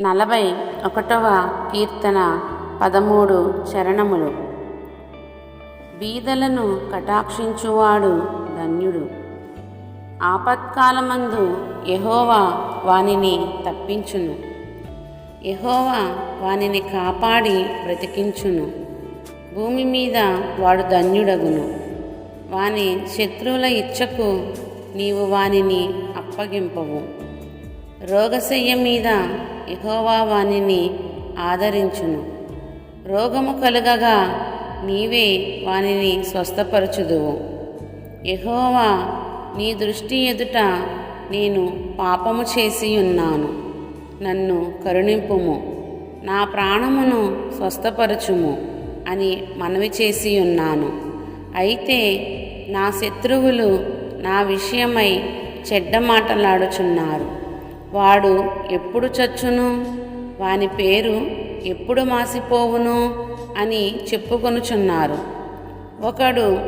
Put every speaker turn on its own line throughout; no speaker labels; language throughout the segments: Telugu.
నలభై ఒకటవ కీర్తన పదమూడు చరణములు. బీదలను కటాక్షించువాడు ధన్యుడు. ఆపత్కాలమందు యహోవా వానిని తప్పించును. యహోవా వానిని కాపాడి బ్రతికించును. భూమి మీద వాడు ధన్యుడగును. వాని శత్రువుల ఇచ్చకు నీవు వానిని అప్పగింపవు. రోగశయ్య మీద యెహోవా వానిని ఆదరించును. రోగము కలుగగా నీవే వానిని స్వస్థపరచుదువు. యహోవా నీ దృష్టి ఎదుట నేను పాపము చేసి ఉన్నాను నన్ను కరుణింపుము. నా ప్రాణమును స్వస్థపరచుము అని మనవి చేసి ఉన్నాను అయితే నా శత్రువులు నా విషయమై చెడ్డ మాటలాడుచున్నారు. వాడు ఎప్పుడు చచ్చును? వాని పేరు ఎప్పుడు మాసిపోవును? అని చెప్పుకొనుచున్నారు. ఒకడు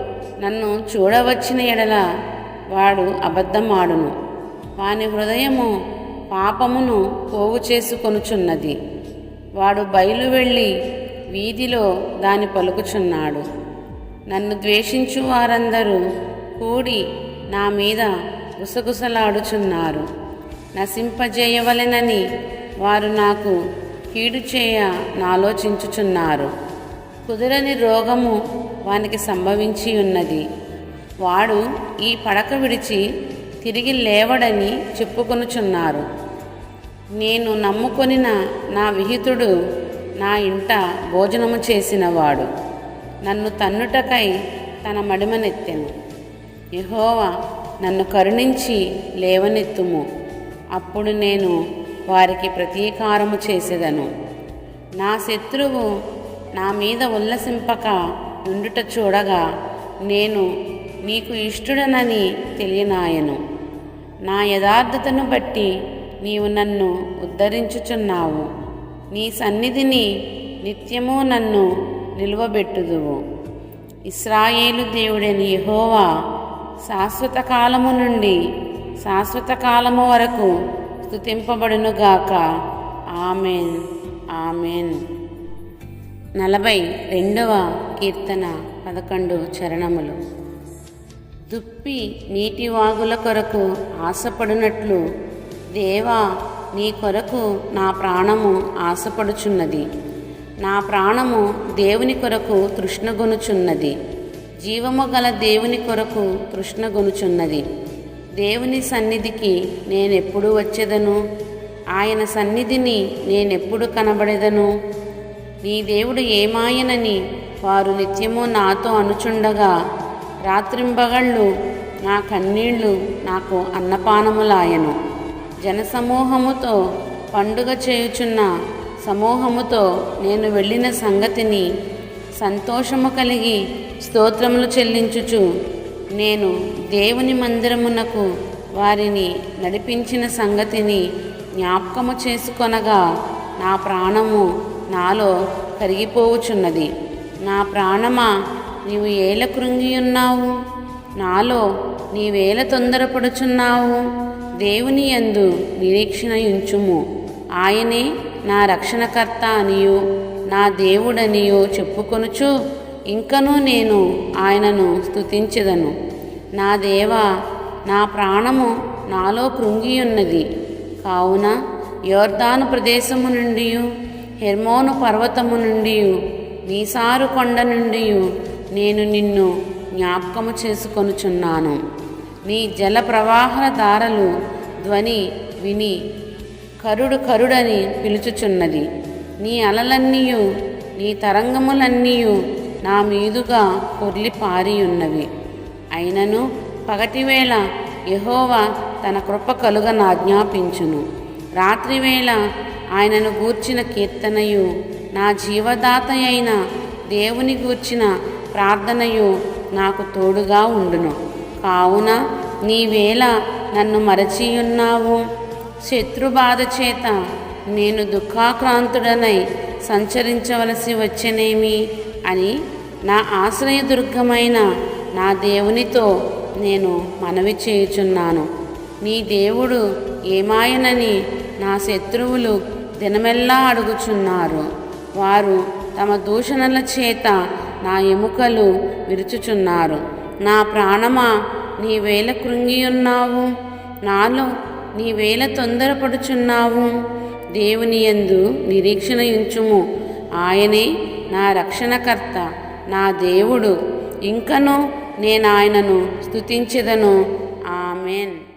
నన్ను చూడవచ్చిన ఎడల వాడు అబద్ధమాడును. వాని హృదయము పాపమును పోగు చేసుకొనుచున్నది వాడు బయలు వెళ్ళి వీధిలో దాని పలుకుచున్నాడు. నన్ను ద్వేషించు వారందరూ కూడి నా మీద గుసగుసలాడుచున్నారు. నశింపజేయవలెనని వారు నాకు కీడు చేయ నాలోచించుచున్నారు. కుదరని రోగము వానికి సంభవించి ఉన్నది వాడు ఈ పడక విడిచి తిరిగి లేవడని చెప్పుకొనుచున్నారు. నేను నమ్ముకొనిన నా విహితుడు నా ఇంట భోజనము చేసినవాడు. నన్ను తన్నుటకై తన మడిమనెత్తెను. యహోవా నన్ను కరుణించి లేవనెత్తుము. అప్పుడు నేను వారికి ప్రతీకారము చేసేదను. నా శత్రువు నా మీద ఉల్లసింపక ఉండుట చూడగా నేను నీకు ఇష్టుడనని తెలియనాయను. నా యథార్థతను బట్టి నీవు నన్ను ఉద్ధరించుచున్నావు. నీ సన్నిధిని నిత్యము నన్ను నిలువబెట్టుదువు. ఇస్రాయేలు దేవుడని యహోవా శాశ్వత కాలము నుండి శాశ్వత కాలము వరకు స్థుతింపబడునుగాక ఆమెన్. ఆమెన్. నలభై రెండవ కీర్తన పదకొండు చరణములు. దుప్పి నీటి వాగుల కొరకు ఆశపడినట్లు దేవా నీ కొరకు నా ప్రాణము ఆశపడుచున్నది. నా ప్రాణము దేవుని కొరకు తృష్ణగొనుచున్నది జీవము గల దేవుని కొరకు తృష్ణగొనుచున్నది దేవుని సన్నిధికి నేనెప్పుడు వచ్చేదను? ఆయన సన్నిధిని నేనెప్పుడు కనబడేదను? నీ దేవుడు ఏమాయనని వారు నిత్యము నాతో అనుచుండగా రాత్రింబగళ్ళు నా కన్నీళ్ళు నాకు అన్నపానములాయను. జనసమూహముతో పండుగ చేయుచున్న సమూహముతో నేను వెళ్ళిన సంగతిని సంతోషము కలిగి స్తోత్రములు చెల్లించుచు నేను దేవుని మందిరమునకు వారిని నడిపించిన సంగతిని జ్ఞాపకము చేసుకొనగా నా ప్రాణము నాలో కరిగిపోవుచున్నది. నా ప్రాణమా నీవు ఏల కృంగియున్నావు నాలో నీవేల తొందరపడుచున్నావు? దేవుని యందు నిరీక్షణ ఉంచుము ఆయనే నా రక్షణకర్త అనియు నా దేవుడనియు చెప్పుకొనుచు ఇంకనూ నేను ఆయనను స్తుతించెదను. నా దేవా నా ప్రాణము నాలో కృంగియున్నది. కావున యోర్దాను ప్రదేశము నుండి హెర్మోను పర్వతము నుండి మీసారు కొండ నుండి నేను నిన్ను జ్ఞాపకము చేసుకొనుచున్నాను. నీ జల ప్రవాహ దారలు ధ్వని విని కరుడు కరుడని పిలుచుచున్నది. నీ అలలన్నీయు నీ తరంగములన్నీయు నా మీదుగా పొర్లి పారియున్నవి అయినను పగటివేళ యహోవా తన కృప కలుగ నాజ్ఞాపించును. రాత్రివేళ ఆయనను గూర్చిన కీర్తనయు నా జీవదాత అయిన దేవుని గూర్చిన ప్రార్థనయు నాకు తోడుగా ఉండును. కావున నీవేళ నన్ను మరచియున్నావు? శత్రుబాధ చేత నేను దుఃఖాక్రాంతుడనై సంచరించవలసి వచ్చనేమి? అని నా ఆశ్రయదుర్గమైన నా దేవునితో నేను మనవి చేయుచున్నాను. నీ దేవుడు ఏమాయనని నా శత్రువులు దినమెల్లా అడుగుచున్నారు. వారు తమ దూషణల చేత నా ఎముకలు విరుచుచున్నారు. నా ప్రాణమా నీవేల కృంగియున్నావు? నాలో నీవేల తొందరపడుచున్నావు? దేవుని యందు నిరీక్షణ ఉంచుము ఆయనే నా రక్షణకర్త నా దేవుడు. ఇంకను నేను ఆయనను స్తుతించెదను. ఆమెన్.